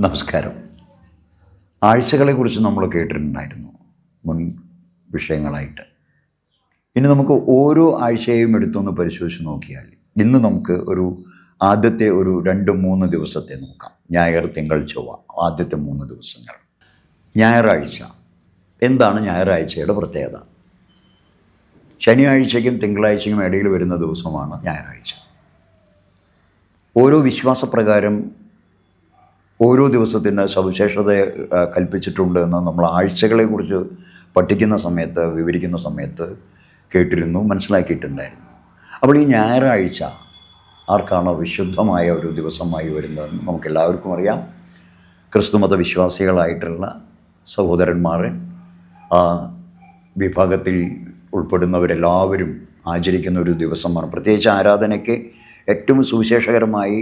നമസ്കാരം. ആഴ്ചകളെക്കുറിച്ച് നമ്മൾ കേട്ടിട്ടുണ്ടായിരുന്നു. മുൻ വിഷയങ്ങളായിട്ട്. ഇനി നമുക്ക് ഓരോ ആഴ്ചയെയും എടുത്തൊന്ന് പരിശോധിച്ച് നോക്കിയാൽ ഇന്ന് നമുക്ക് ഒരു ആദ്യത്തെ ഒരു രണ്ട് മൂന്ന് ദിവസത്തെ നോക്കാം. ഞായർ തിങ്കൾ ചൊവ്വ ആദ്യത്തെ മൂന്ന് ദിവസങ്ങൾ. ഞായറാഴ്ച. എന്താണ് ഞായറാഴ്ചയുടെ പ്രത്യേകത? ശനിയാഴ്ചയ്ക്കും തിങ്കളാഴ്ചയ്ക്കും ഇടയിൽ വരുന്ന ദിവസമാണ് ഞായറാഴ്ച. ഓരോ വിശ്വാസപ്രകാരം ഓരോ ദിവസത്തിന് സവിശേഷത കൽപ്പിച്ചിട്ടുണ്ട് എന്ന് നമ്മൾ ആഴ്ചകളെക്കുറിച്ച് പഠിക്കുന്ന സമയത്ത് വിവരിക്കുന്ന സമയത്ത് കേട്ടിരുന്നു മനസ്സിലാക്കിയിട്ടുണ്ടായിരുന്നു. അപ്പോൾ ഈ ഞായറാഴ്ച ആർക്കാണോ വിശുദ്ധമായ ഒരു ദിവസമായി വരുന്നതെന്ന് നമുക്കെല്ലാവർക്കും അറിയാം. ക്രിസ്തുമത വിശ്വാസികളായിട്ടുള്ള സഹോദരന്മാർ ആ വിഭാഗത്തിൽ ഉൾപ്പെടുന്നവരെല്ലാവരും ആചരിക്കുന്ന ഒരു ദിവസമാണ്. പ്രത്യേകിച്ച് ആരാധനയ്ക്ക് ഏറ്റവും സുവിശേഷകരമായി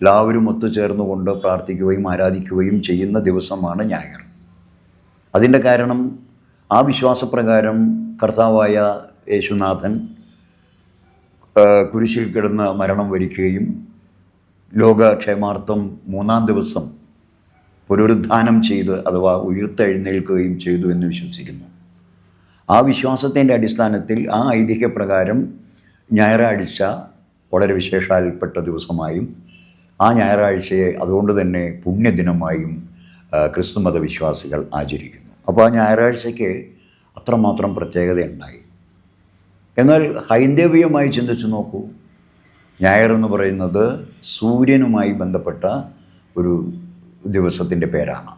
എല്ലാവരും ഒത്തുചേർന്നുകൊണ്ട് പ്രാർത്ഥിക്കുകയും ആരാധിക്കുകയും ചെയ്യുന്ന ദിവസമാണ് ഞായർ. അതിന്റെ കാരണം ആ വിശ്വാസപ്രകാരം കർത്താവായ യേശുനാഥൻ കുരിശിൽ കിടന്ന് മരണം വരിക്കുകയും ലോകക്ഷേമാർത്ഥം മൂന്നാം ദിവസം പുനരുദ്ധാനം ചെയ്ത് അഥവാ ഉയർത്തെഴുന്നേൽക്കുകയും ചെയ്തു എന്ന് വിശ്വസിക്കുന്നു. ആ വിശ്വാസത്തിന്റെ അടിസ്ഥാനത്തിൽ ആ ഐതിഹ്യപ്രകാരം ഞായറാഴ്ച വളരെ വിശേഷാൽപ്പെട്ട ദിവസമായും ആ ഞായറാഴ്ചയെ അതുകൊണ്ട് തന്നെ പുണ്യദിനമായും ക്രിസ്തു മതവിശ്വാസികൾ വിശ്വാസികൾ ആചരിക്കുന്നു. അപ്പോൾ ആ ഞായറാഴ്ചയ്ക്ക് അത്രമാത്രം പ്രത്യേകതയുണ്ടായി. എന്നാൽ ഹൈന്ദവീയമായി ചിന്തിച്ചു നോക്കൂ. ഞായർ എന്ന് പറയുന്നത് സൂര്യനുമായി ബന്ധപ്പെട്ട ഒരു ദിവസത്തിന്റെ പേരാണ്.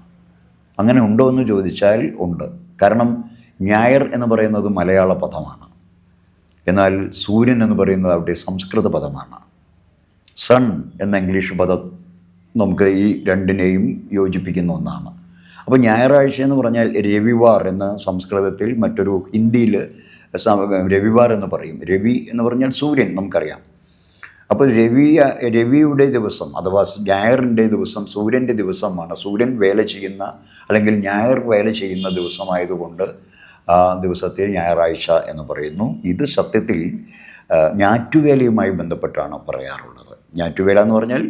അങ്ങനെ ഉണ്ടോ എന്ന് ചോദിച്ചാൽ ഉണ്ട്. കാരണം ഞായർ എന്ന് പറയുന്നത് മലയാള പദമാണ്. എന്നാൽ സൂര്യൻ എന്ന് പറയുന്നത് അവിടെ സംസ്കൃത പദമാണ്. സൺ എന്ന ഇംഗ്ലീഷ് പദം നമുക്ക് ഈ രണ്ടിനെയും യോജിപ്പിക്കുന്ന ഒന്നാണ്. അപ്പോൾ ഞായറാഴ്ച എന്ന് പറഞ്ഞാൽ രവിവാർ എന്ന സംസ്കൃതത്തിൽ മറ്റൊരു ഹിന്ദിയിൽ രവിവാർ എന്ന് പറയും. രവി എന്ന് പറഞ്ഞാൽ സൂര്യൻ നമുക്കറിയാം. അപ്പോൾ രവി രവിയുടെ ദിവസം അഥവാ ഞായറിന്റെ ദിവസം സൂര്യന്റെ ദിവസമാണ്. സൂര്യൻ വേല ചെയ്യുന്ന അല്ലെങ്കിൽ ഞായർ വേല ചെയ്യുന്ന ദിവസമായതുകൊണ്ട് ആ ദിവസത്തെ ഞായറാഴ്ച എന്ന് പറയുന്നു. ഇത് സത്യത്തിൽ ഞാറ്റുവേലയുമായി ബന്ധപ്പെട്ടാണ് പറയാറുള്ളത്. ഞാറ്റുവേല എന്ന് പറഞ്ഞാൽ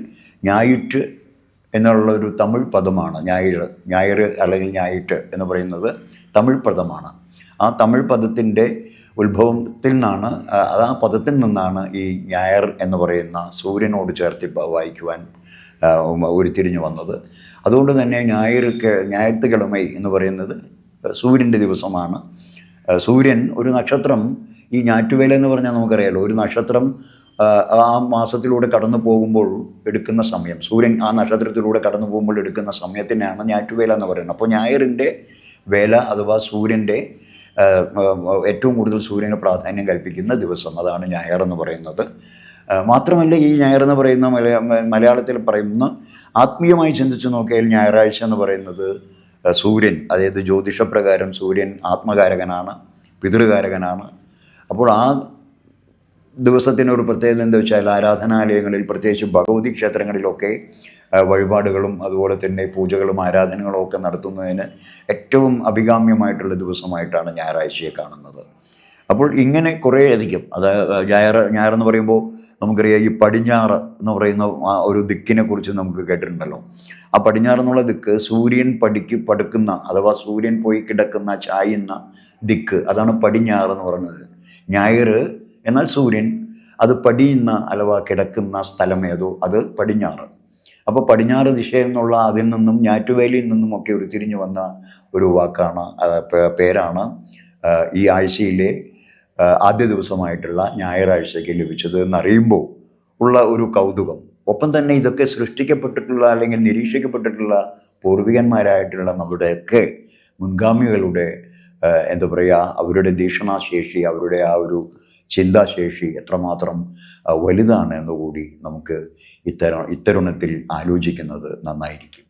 ഞായിറ്റ് എന്നുള്ള ഒരു തമിഴ് പദമാണ്. ഞായർ ഞായർ അല്ലെങ്കിൽ ഞായിട്ട് എന്ന് പറയുന്നത് തമിഴ് പദമാണ്. ആ തമിഴ് പദത്തിന്റെ ഉത്ഭവത്തിൽ നിന്നാണ് അത് ആ പദത്തിൽ നിന്നാണ് ഈ ഞായർ എന്ന് പറയുന്ന സൂര്യനോട് ചേർത്തി വായിക്കുവാൻ ഉരുത്തിരിഞ്ഞു വന്നത്. അതുകൊണ്ട് തന്നെ ഞായർ ഞായത്ത് കിളമൈ എന്ന് പറയുന്നത് സൂര്യന്റെ ദിവസമാണ്. സൂര്യൻ ഒരു നക്ഷത്രം ഈ ഞാറ്റുവേല എന്ന് പറഞ്ഞാൽ നമുക്കറിയാലോ ഒരു നക്ഷത്രം ആ, മാസത്തിലൂടെ കടന്നു പോകുമ്പോൾ എടുക്കുന്ന സമയം. സൂര്യൻ ആ നക്ഷത്രത്തിലൂടെ കടന്നു പോകുമ്പോൾ എടുക്കുന്ന സമയത്തിനാണ് ഞാറ്റുവേല എന്ന് പറയുന്നത്. അപ്പോൾ ഞായറിന്റെ വേല അഥവാ സൂര്യന്റെ ഏറ്റവും കൂടുതൽ സൂര്യന് പ്രാധാന്യം കൽപ്പിക്കുന്ന ദിവസം അതാണ് ഞായർ എന്ന് പറയുന്നത്. മാത്രമല്ല ഈ ഞായർ എന്ന് പറയുന്ന മലയാ മലയാളത്തിൽ പറയുന്ന ആത്മീയമായി ചിന്തിച്ചു നോക്കിയാൽ ഞായറാഴ്ച എന്ന് പറയുന്നത് സൂര്യൻ അതായത് ജ്യോതിഷപ്രകാരം സൂര്യൻ ആത്മകാരകനാണ് പിതൃകാരകനാണ്. അപ്പോൾ ആ ദിവസത്തിന് ഒരു പ്രത്യേകത എന്താ വെച്ചാൽ ആരാധനാലയങ്ങളിൽ പ്രത്യേകിച്ച് ഭഗവതി ക്ഷേത്രങ്ങളിലൊക്കെ വഴിപാടുകളും അതുപോലെ തന്നെ പൂജകളും ആരാധനകളും ഒക്കെ നടത്തുന്നതിന് ഏറ്റവും അഭികാമ്യമായിട്ടുള്ള ദിവസമായിട്ടാണ് ഞായറാഴ്ചയെ കാണുന്നത്. അപ്പോൾ ഇങ്ങനെ കുറേയധികം അത് ഞായർ ഞായർ എന്ന് പറയുമ്പോൾ നമുക്കറിയാം ഈ പടിഞ്ഞാറ് എന്ന് പറയുന്ന ആ ഒരു ദിക്കിനെ കുറിച്ച് നമുക്ക് കേട്ടിട്ടുണ്ടല്ലോ. ആ പടിഞ്ഞാറ് എന്നുള്ള ദിക്ക് സൂര്യൻ പടിക്ക് പടുക്കുന്ന അഥവാ സൂര്യൻ പോയി കിടക്കുന്ന ചായുന്ന ദിക്ക് അതാണ് പടിഞ്ഞാറ് എന്ന് പറയുന്നത്. ഞായർ എന്നാൽ സൂര്യൻ അത് പടിയുന്ന അലവ കിടക്കുന്ന സ്ഥലം ഏതോ അത് പടിഞ്ഞാറ്. അപ്പോൾ പടിഞ്ഞാറ് ദിശയിൽ നിന്നുള്ള അതിൽ നിന്നും ഞാറ്റുവേലിയിൽ നിന്നും ഒക്കെ ഉരുത്തിരിഞ്ഞു വന്ന ഒരു വാക്കാണ് പേരാണ് ഈ ആഴ്ചയിലെ ആദ്യ ദിവസമായിട്ടുള്ള ഞായറാഴ്ചയ്ക്ക് ലഭിച്ചത് എന്നറിയുമ്പോൾ ഉള്ള ഒരു കൗതുകം. ഒപ്പം തന്നെ ഇതൊക്കെ സൃഷ്ടിക്കപ്പെട്ടിട്ടുള്ള അല്ലെങ്കിൽ നിരീക്ഷിക്കപ്പെട്ടിട്ടുള്ള പൂർവികന്മാരായിട്ടുള്ള നമ്മുടെയൊക്കെ മുൻഗാമികളുടെ എന്താ പറയുക അവരുടെ ദീക്ഷണാശേഷി അവരുടെ ആ ഒരു ചിന്താശേഷി എത്രമാത്രം വലുതാണ് എന്നുകൂടി നമുക്ക് ഇത്തര ഇത്തരുണത്തിൽ ആലോചിക്കുന്നത് നന്നായിരിക്കും.